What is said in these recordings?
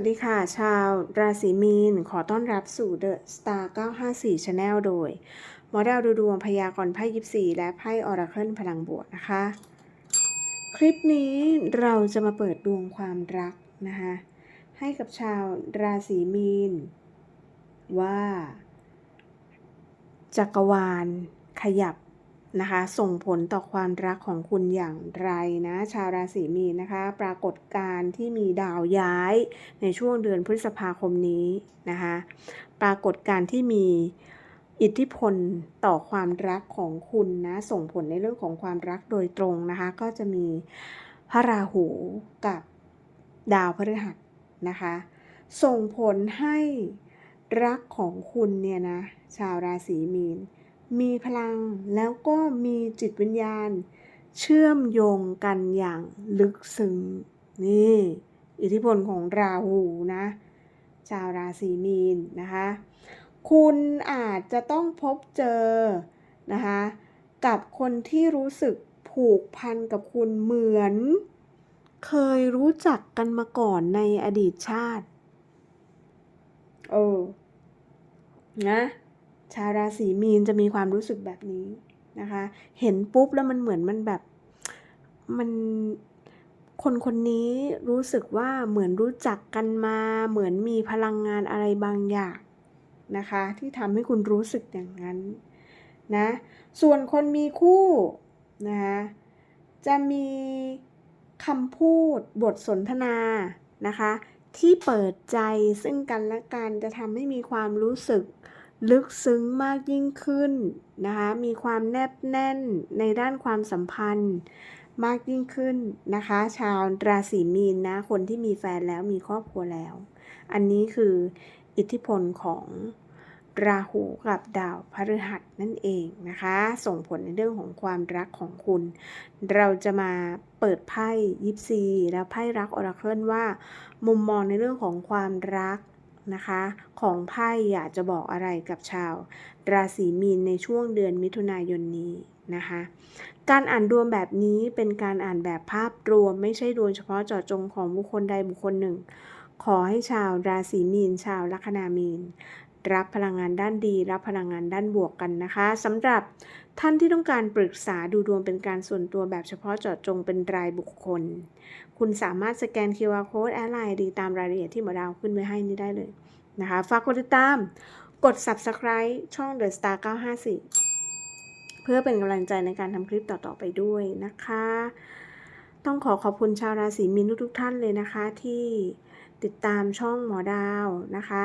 วัสดีค่ะ ชาวราศีมีน ขอต้อนรับสู่ The Star 954 Channel โดย หมอดาวดูดวงพยากรณ์ไพ่ยิปซีและไพ่ออราเคิลพลังบวกนะคะ คลิปนี้เราจะมาเปิดดวงความรักนะคะ ให้กับชาวราศีมีน ว่า จักรวาลขยับ นะคะ ส่งผลต่อความรักของคุณอย่างไรนะ ชาวราศีมีนนะคะ ปรากฏการณ์ที่มีดาวย้ายในช่วงเดือนพฤษภาคมนี้นะคะ ปรากฏการณ์ที่มีอิทธิพลต่อความรักของคุณนะ ส่งผลในเรื่องของความรักโดยตรงนะคะ ก็จะมีพระราหูกับดาวพฤหัสนะคะ ส่งผลให้รักของคุณเนี่ยนะ ชาวราศีมีน มีพลังแล้วก็มีจิตวิญญาณ เชื่อมโยงกันอย่างลึกซึ้งนี่ อิทธิพลของราหูนะ ชาวราศีมีนนะคะ คุณอาจจะต้องพบเจอนะคะกับคนที่รู้สึกผูกพันกับคุณเหมือน เคยรู้จักกันมาก่อนในอดีตชาติ เออ นะ ชาวราศีมีนจะมีความรู้สึกแบบนี้นะคะ เห็นปุ๊บแล้วมันเหมือนมันแบบมันคนคนนี้รู้สึกว่าเหมือนรู้จักกันมา เหมือนมีพลังงานอะไรบางอย่างนะคะ ที่ทำให้คุณรู้สึกอย่างนั้นนะส่วนคนมีคู่นะคะจะมีคำพูดบทสนทนานะคะ ที่เปิดใจซึ่งกันและกันจะทำให้มีความรู้สึก ลึกซึ้งมากยิ่งขึ้นนะคะ มีความแนบแน่นในด้านความสัมพันธ์มากยิ่งขึ้นนะคะ ชาวราศีมีนนะ คนที่มีแฟนแล้วมีครอบครัวแล้ว อันนี้คืออิทธิพลของราหูกับดาวพฤหัสนั่นเองนะคะ ส่งผลในเรื่องของความรักของคุณ เราจะมาเปิดไพ่ยิปซี แล้วไพ่รักออราเคิลว่า มุมมองในเรื่องของความรัก นะคะ ของไพ่อยากจะบอกอะไรกับชาว ราศีมีนในช่วงเดือนมิถุนายนนี้นะคะ การอ่านดวงแบบนี้เป็นการอ่านแบบภาพรวม ไม่ใช่ดวงเฉพาะเจาะจงของบุคคลใดบุคคลหนึ่ง ขอให้ชาวราศีมีน ชาวลัคนามีนรับพลังงานด้านดี รับพลังงานด้านบวกกันนะคะสำหรับท่านที่ต้องการปรึกษาดูดวงเป็นการส่วนตัวแบบเฉพาะเจาะจงเป็นรายบุคคล คุณสามารถสแกน QR Code แอดไลน์ดีตามรายละเอียดที่หมอดาวขึ้นไว้ให้นี้ได้เลยนะคะ ฝากกดติดตาม กด Subscribe ช่อง The Star 954 เพื่อเป็นกำลังใจในการทำคลิปต่อ ๆ ไปด้วยนะคะ ต้องขอขอบคุณชาวราศีมีนทุกท่านเลยนะคะที่ติดตามช่องหมอดาวนะคะ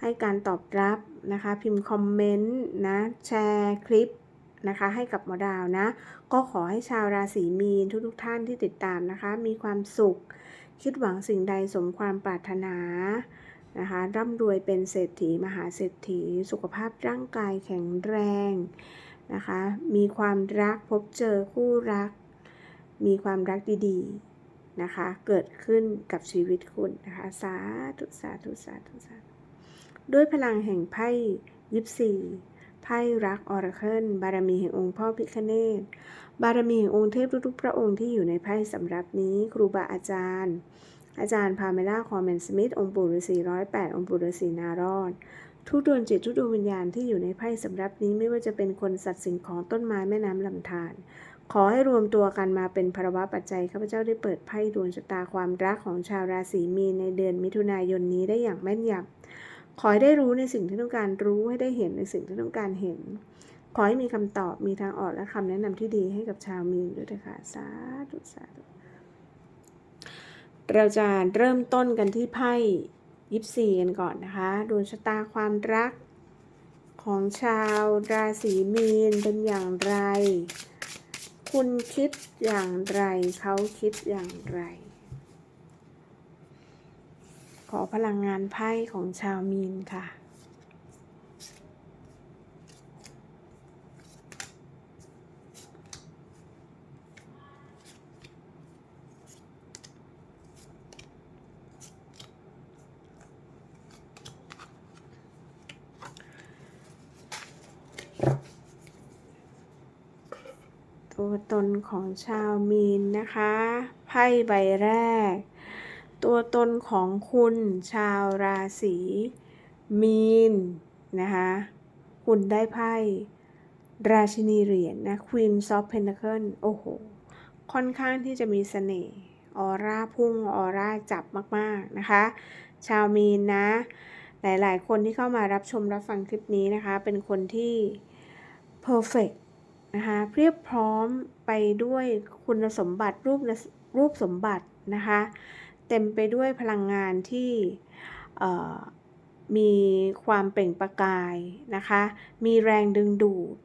ให้การตอบรับนะคะ พิมพ์คอมเมนต์นะ แชร์คลิป นะคะให้กับหมอดาวนะ ก็ขอให้ชาวราศีมีนทุกๆท่านที่ติดตามนะคะ มีความสุข คิดหวังสิ่งใดสมความปรารถนานะคะร่ำรวยเป็นเศรษฐีมหาเศรษฐี สุขภาพร่างกายแข็งแรงนะคะ มีความรักพบเจอคู่รัก มีความรักดีๆนะคะ เกิดขึ้นกับชีวิตคุณนะคะสาธุสาธุสาธุสาธุด้วยพลังแห่งไพ่ยิปซี ไพ่รักออราเคิลบารมีแห่งองค์พ่อพิคเนตบารมีแห่งองค์เทพทุกๆพระองค์ที่อยู่ในไพ่สำรับนี้ครูบาอาจารย์ อาจารย์พาเมล่าคอมเมนสมิธองค์ปู่ฤาษีร้อยแปดองค์ปู่ฤาษีนารอดทุกดวงจิตทุกดวงวิญญาณที่อยู่ในไพ่สำรับนี้ไม่ว่าจะเป็นคนสัตว์สิ่งของต้นไม้แม่น้ำลำธารขอให้รวมตัวกันมาเป็นภาวะปัจจัยข้าพเจ้าได้เปิดไพ่ดวงชะตาความรักของชาวราศีมีนในเดือนมิถุนายนนี้ได้อย่างแม่นยำ ขอให้ได้รู้ในสิ่งที่ต้องการรู้ให้ได้เห็นในสิ่งที่ต้องการเห็น ขอให้มีคำตอบมีทางออกและคำแนะนำที่ดีให้กับชาวมีนด้วยนะคะสาธุสาธุเราจะเริ่มต้นกันที่ไพ่ยิปซีกันก่อนนะคะดวงชะตาความรักของชาวราศีมีนเป็นอย่างไร คุณคิดอย่างไร เขาคิดอย่างไร อพลังงานไพ่ของชาวมีนค่ะ ตัวตนของชาวมีนนะคะ ไพ่ใบแรก ตัวตนของคุณชาวราศีมีนนะคะคุณได้ไพ่ราชินีเหรียญนนะ Queen of Pentacles โอ้โห ค่อนข้างที่จะมีเสน่ห์ออร่าพุ่งออร่าจับมาก ๆ นะคะ ชาวมีนนะ หลาย ๆ คนที่เข้ามารับชมรับฟังคลิปนี้นะคะ เป็นคนที่ perfect นะคะเพียบพร้อมไปด้วยคุณสมบัติรูปรูปสมบัตินะคะ เต็มไปด้วยพลังงานที่มีความเปล่งประกายนะคะ มีแรงดึงดูด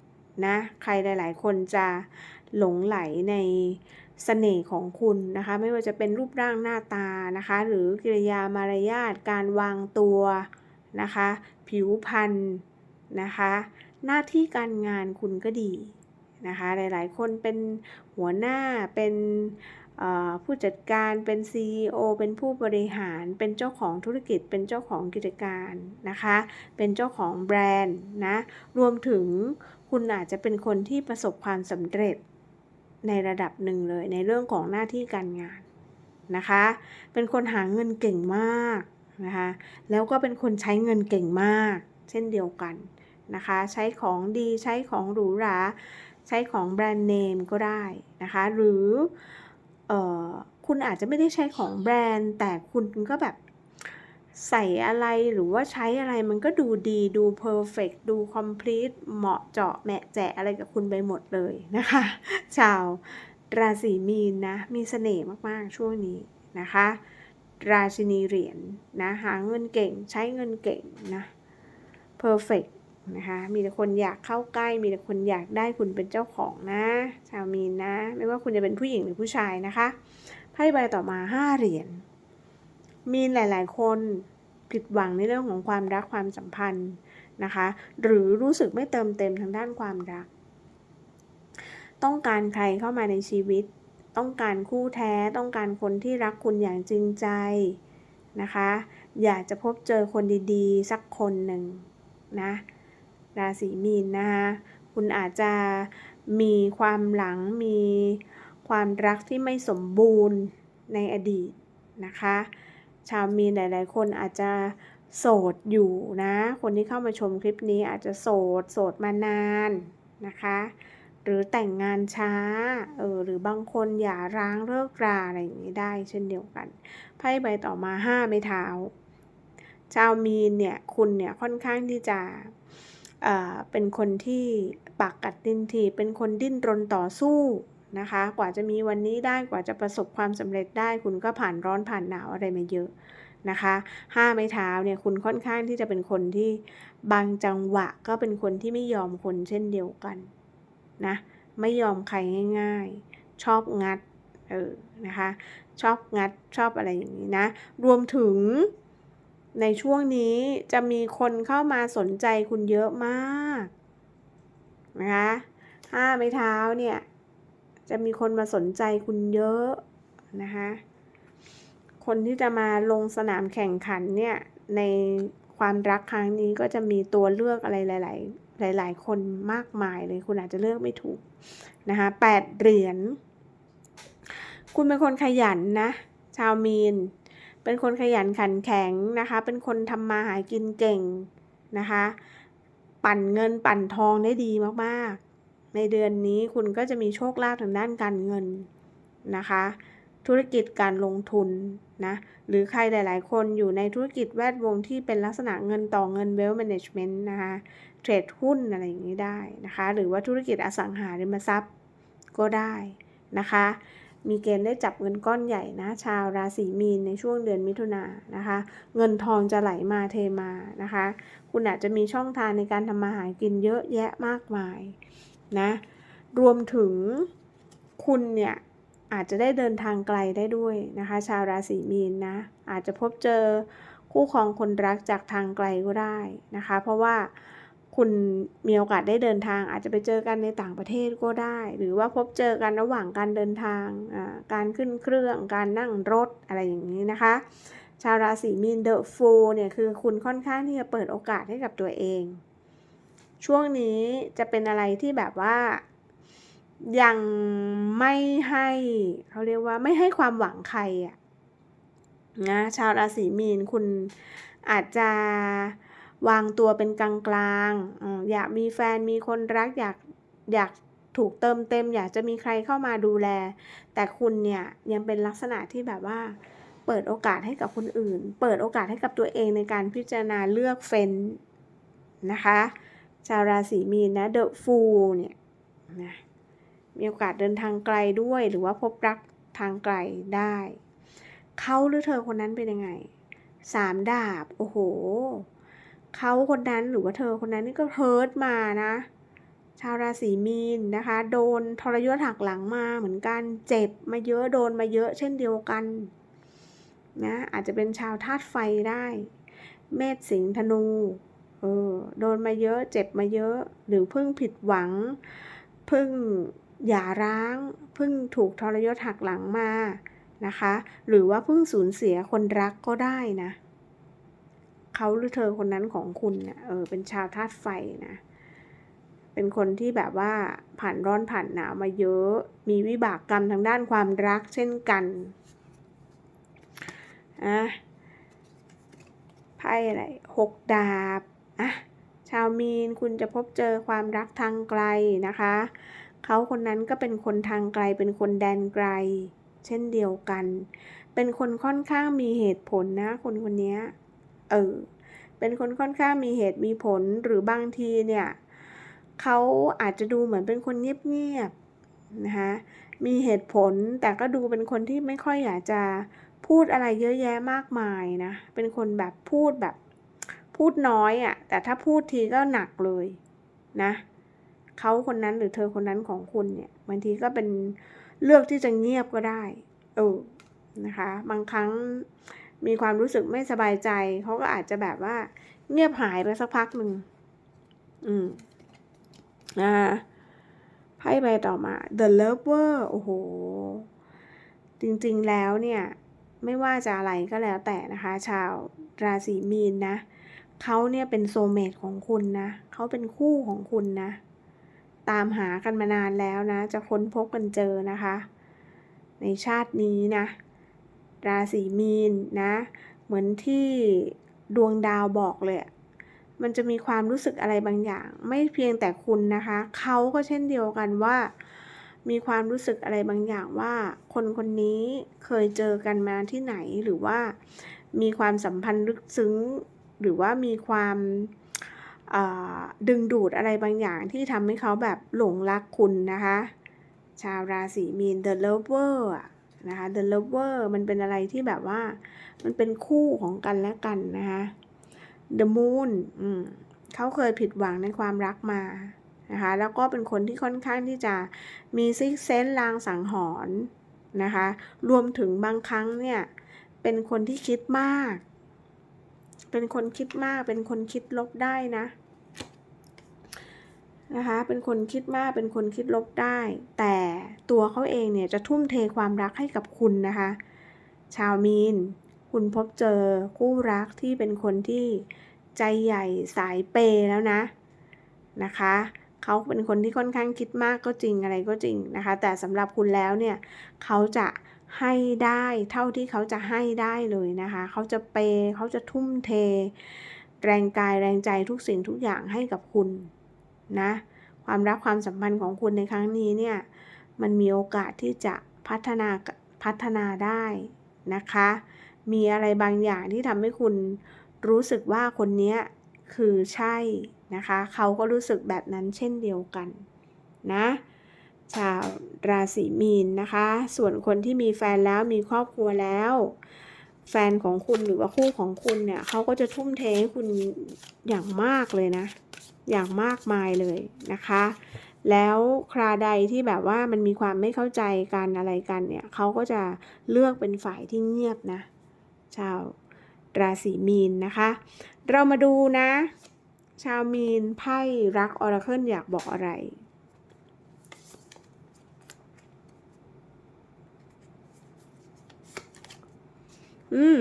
นะ ใครหลาย ๆ คนจะหลงไหลในสเสน่ห์ของคุณนะคะ ไม่ว่าจะเป็นรูปร่างหน้าตานะคะ หรือกิริยามารยาทการวางตัวนะคะ ผิวพรรณนะคะ หน้าที่การงานคุณก็ดีนะคะ หลาย ๆ คนเป็นหัวหน้าเป็น ผู้จัดการเป็น CEO เป็นผู้บริหาร เป็นเจ้าของธุรกิจ เป็นเจ้าของกิจการนะคะ เป็นเจ้าของแบรนด์นะ รวมถึงคุณอาจจะเป็นคนที่ประสบความสำเร็จในระดับหนึ่งเลยในเรื่องของหน้าที่การงานนะคะ เป็นคนหาเงินเก่งมากนะคะ แล้วก็เป็นคนใช้เงินเก่งมาก เช่นเดียวกันนะคะ ใช้ของดีใช้ของหรูหรา ใช้ของแบรนด์เนมก็ได้นะคะ หรือ คุณอาจจะไม่ได้ใช้ของแบรนด์ แต่คุณก็แบบใส่อะไรหรือว่าใช้อะไรมันก็ดูดีดูเพอร์เฟกดูคอมพลีทเหมาะเจาะแมะแจะอะไรกับคุณไปหมดเลยนะคะ ชาวราศีมีนนะ มีเสน่ห์มาก ๆ ช่วงนี้นะคะ ราชินีเหรียญนนะหาเงินเก่งใช้เงินเก่งนะเพอร์เฟก นะคะมีแต่คนอยากเข้าใกล้ มีแต่คนอยากได้คุณเป็นเจ้าของนะ ชาวมีนนะ ไม่ว่าคุณจะเป็นผู้หญิงหรือผู้ชายนะคะไพ่ใบต่อมาห้าเหรียญมีหลาย ๆ คนผิดหวังในเรื่องของความรักความสัมพันธ์นะคะ หรือรู้สึกไม่เติมเต็มทางด้านความรัก ต้องการใครเข้ามาในชีวิต ต้องการคู่แท้ ต้องการคนที่รักคุณอย่างจริงใจนะคะ อยากจะพบเจอคนดี ๆ สักคนหนึ่งนะ ราศีมีนนะคะคุณอาจจะมีความหลังมีความรักที่ไม่สมบูรณ์ในอดีตนะคะ ชาวมีนหลาย ๆ คนอาจจะโสดอยู่นะ คนที่เข้ามาชมคลิปนี้อาจจะโสด โสดมานานนะคะ หรือแต่งงานช้า เออ หรือบางคนอย่าร้างเลิกราอะไรอย่างนี้ได้เช่นเดียวกัน ไพ่ใบต่อมาห้าไม้เท้า ชาวมีนเนี่ย คุณเนี่ยค่อนข้างที่จะ เป็นคนที่ปากกัดดินทีเป็นคนดิ้นรนต่อสู้นะคะ กว่าจะมีวันนี้ได้กว่าจะประสบความสำเร็จได้ คุณก็ผ่านร้อนผ่านหนาวอะไรมาเยอะนะคะห้าไม้เท้าเนี่ยคุณค่อนข้างที่จะเป็นคนที่บางจังหวะก็เป็นคนที่ไม่ยอมคนเช่นเดียวกันนะไม่ยอมใครง่าย ๆ ชอบงัดเออนะคะชอบงัดชอบอะไรอย่างนี้นะ รวมถึง ในช่วงนี้จะมีคนเข้ามาสนใจคุณเยอะมากนะคะห้าไม้เท้าเนี่ย จะมีคนมาสนใจคุณเยอะนะคะ คนที่จะมาลงสนามแข่งขันเนี่ย ในความรักครั้งนี้ก็จะมีตัวเลือกอะไรหลาย ๆ หลาย ๆ คนมากมายเลยคุณอาจจะเลือกไม่ถูกนะคะแปดเหรียญคุณเป็นคนขยันนะ ชาวมีน เป็นคนขยันขันแข็งนะคะ เป็นคนทำมาหากินเก่งนะคะ ปั่นเงินปั่นทองได้ดีมากๆ ในเดือนนี้คุณก็จะมีโชคลาภทางด้านการเงินนะคะ ธุรกิจการลงทุนนะ หรือใครหลาย ๆ คนอยู่ในธุรกิจแวดวงที่เป็นลักษณะเงินต่อเงิน wealth management นะคะ เทรดหุ้นอะไรอย่างนี้ได้นะคะ หรือว่าธุรกิจอสังหาริมทรัพย์ก็ได้นะคะ มีเกณฑ์ได้จับเงินก้อนใหญ่นะ ชาวราศีมีนในช่วงเดือนมิถุนายนนะคะ เงินทองจะไหลมาเทมานะคะ คุณอาจจะมีช่องทางในการทำมาหากินเยอะแยะมากมายนะ รวมถึงคุณเนี่ยอาจจะได้เดินทางไกลได้ด้วยนะคะ ชาวราศีมีนนะ อาจจะพบเจอคู่ครองคนรักจากทางไกลก็ได้นะคะ เพราะว่า คุณมีโอกาสได้เดินทาง อาจจะไปเจอกันในต่างประเทศก็ได้ หรือว่าพบเจอกันระหว่างการเดินทาง การขึ้นเครื่อง การนั่งรถอะไรอย่างนี้นะคะ ชาวราศีมีนเดอะฟูเนี่ยคือคุณค่อนข้างที่จะเปิดโอกาสให้กับตัวเอง ช่วงนี้จะเป็นอะไรที่แบบว่ายังไม่ให้เขาเรียกว่าไม่ให้ความหวังใครอะนะชาวราศีมีนคุณอาจจะ วางตัวเป็นกลางๆอืมอยากมีแฟนมีคนรักอยากอยากถูกเติมเต็ม อยากจะมีใครเข้ามาดูแล แต่คุณเนี่ยยังเป็นลักษณะที่แบบว่า เปิดโอกาสให้กับคนอื่น เปิดโอกาสให้กับตัวเองในการพิจารณาเลือกเฟ้นนะคะ ชาวราศีมีนนะ The Fool เนี่ยนะมีโอกาสเดินทางไกลด้วยหรือว่าพบรักทางไกลได้ เขาหรือเธอคนนั้นเป็นยังไงสามดาบ โอ้โห เขาคนนั้นหรือว่าเธอคนนั้นนี่ก็เฮิร์ตมานะ ชาวราศีมีนนะคะ โดนทรยศหักหลังมาเหมือนกันเจ็บมาเยอะโดนมาเยอะเช่นเดียวกันนะอาจจะเป็นชาวธาตุไฟได้ เมษสิงธนูเออโดนมาเยอะเจ็บมาเยอะ หรือเพิ่งผิดหวังเพิ่งหย่าร้างเพิ่งถูกทรยศหักหลังมานะคะ หรือว่าเพิ่งสูญเสียคนรักก็ได้นะ เขาหรือเธอคนนั้นของคุณเนะี่ยเออเป็นชาวธาตุไฟนะ เป็นคนที่แบบว่าผ่านร้อนผ่านหนาวมาเยอะ มีวิบากกรรมทางด้านความรักเช่นกันอะไพ่อะไรหกดาบอะชาวมีนคุณจะพบเจอความรักทางไกลนะคะ เขาคนนั้นก็เป็นคนทางไกลเป็นคนแดนไกล เช่นเดียวกัน เป็นคนค่อนข้างมีเหตุผลนะคนคนนี้ เออ เป็นคนค่อนข้างมีเหตุมีผลหรือบางทีเนี่ยเขาอาจจะดูเหมือนเป็นคนเงียบๆนะคะมีเหตุผลแต่ก็ดูเป็นคนที่ไม่ค่อยอยากจะพูดอะไรเยอะแยะมากมายนะ เป็นคนแบบพูดแบบพูดน้อยอะ่ะ แต่ถ้าพูดทีก็หนักเลยนะเขาคนนั้นหรือเธอคนนั้นของคุณเนี่ยบางทีก็เป็นเลือกที่จะเงียบก็ได้ เออนะคะ บางครั้ง มีความรู้สึกไม่สบายใจเขาก็อาจจะแบบว่า เงียบหายไปสักพักหนึ่งอืมอ่าไพ่ใบต่อมา The Lover โอ้โห จริงๆแล้วเนี่ย ไม่ว่าจะอะไรก็แล้วแต่นะคะ ชาวราศีมีนนะเขาเนี่ยเป็นโซเมตของคุณนะเขาเป็นคู่ของคุณนะ ตามหากันมานานแล้วนะ จะค้นพบกันเจอนะคะ ในชาตินี้นะ ราศีมีนนะ เหมือนที่ดวงดาวบอกเลย มันจะมีความรู้สึกอะไรบางอย่าง ไม่เพียงแต่คุณนะคะ เขาก็เช่นเดียวกันว่า มีความรู้สึกอะไรบางอย่างว่า คนคนนี้เคยเจอกันมาที่ไหนหรือว่า มีความสัมพันธ์ลึกซึ้ง หรือว่ามีความดึงดูดอะไรบางอย่างที่ทำให้เขาแบบหลงรักคุณนะคะ ชาวราศีมีน The Lover นะคะ The Lover มันเป็นอะไรที่แบบว่า มันเป็นคู่ของกันและกันนะคะ The Moon เขาเคยผิดหวังในความรักมานะคะ แล้วก็เป็นคนที่ค่อนข้างที่จะมีซิกเซนลางสังหรณ์นะคะ รวมถึงบางครั้งเนี่ย เป็นคนที่คิดมาก เป็นคนคิดมาก เป็นคนคิดลบได้นะ นะคะ เป็นคนคิดมาก เป็นคนคิดลบได้ แต่ตัวเขาเองเนี่ยจะทุ่มเทความรักให้กับคุณนะคะ ชาวมีน คุณพบเจอคู่รักที่เป็นคนที่ใจใหญ่สายเปแล้วนะนะคะเขาเป็นคนที่ค่อนข้างคิดมากก็จริงอะไรก็จริงนะคะ แต่สำหรับคุณแล้วเนี่ยเขาจะให้ได้เท่าที่เขาจะให้ได้เลยนะคะ เขาจะเปเขาจะทุ่มเท แรงกายแรงใจทุกสิ่งทุกอย่างให้กับคุณ นะความรักความสัมพันธ์ของคุณในครั้งนี้เนี่ยมันมีโอกาสที่จะพัฒนาพัฒนาได้นะคะ มีอะไรบางอย่างที่ทำให้คุณรู้สึกว่าคนนี้คือใช่นะคะ เขาก็รู้สึกแบบนั้นเช่นเดียวกันนะชาวราศีมีนนะคะ ส่วนคนที่มีแฟนแล้วมีครอบครัวแล้ว แฟนของคุณหรือว่าคู่ของคุณเนี่ยเขาก็จะทุ่มเทให้คุณอย่างมากเลยนะ อย่างมากมายเลยนะคะ แล้วคราใดที่แบบว่ามันมีความไม่เข้าใจกันอะไรกันเนี่ยเขาก็จะเลือกเป็นฝ่ายที่เงียบนะชาวราศีมีนนะคะ เรามาดูนะ ชาวมีนไพ่รักออร์เคิลอยากบอกอะไรอืม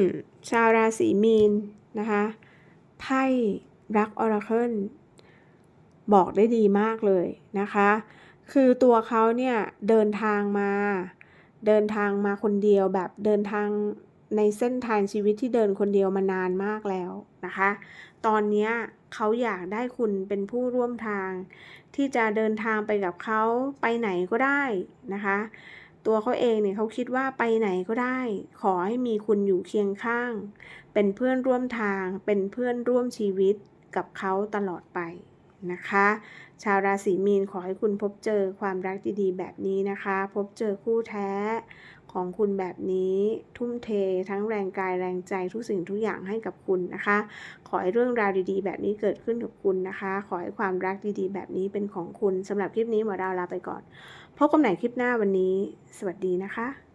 ชาวราศีมีนนะคะ ไพ่รักออร์เคิล บอกได้ดีมากเลยนะคะ คือตัวเขาเนี่ยเดินทางมา เดินทางมาคนเดียวแบบเดินทางในเส้นทางชีวิตที่เดินคนเดียวมานานมากแล้วนะคะ ตอนนี้เขาอยากได้คุณเป็นผู้ร่วมทาง ที่จะเดินทางไปกับเขาไปไหนก็ได้นะคะ ตัวเขาเองเนี่ยเขาคิดว่าไปไหนก็ได้ ขอให้มีคุณอยู่เคียงข้าง เป็นเพื่อนร่วมทาง เป็นเพื่อนร่วมชีวิตกับเขาตลอดไป นะคะ ชาวราศีมีนขอให้คุณพบเจอความรักดีๆ แบบนี้นะคะ พบเจอคู่แท้ของคุณแบบนี้ทุ่มเททั้งแรงกายแรงใจทุกสิ่งทุกอย่างให้กับคุณนะคะ ขอให้เรื่องราวดีๆ แบบนี้เกิดขึ้นกับคุณนะคะ ขอให้ความรักดีๆ แบบนี้เป็นของคุณสำหรับคลิปนี้หมอดาวลาไปก่อนพบกันใหม่คลิปหน้าวันนี้ สวัสดีนะคะ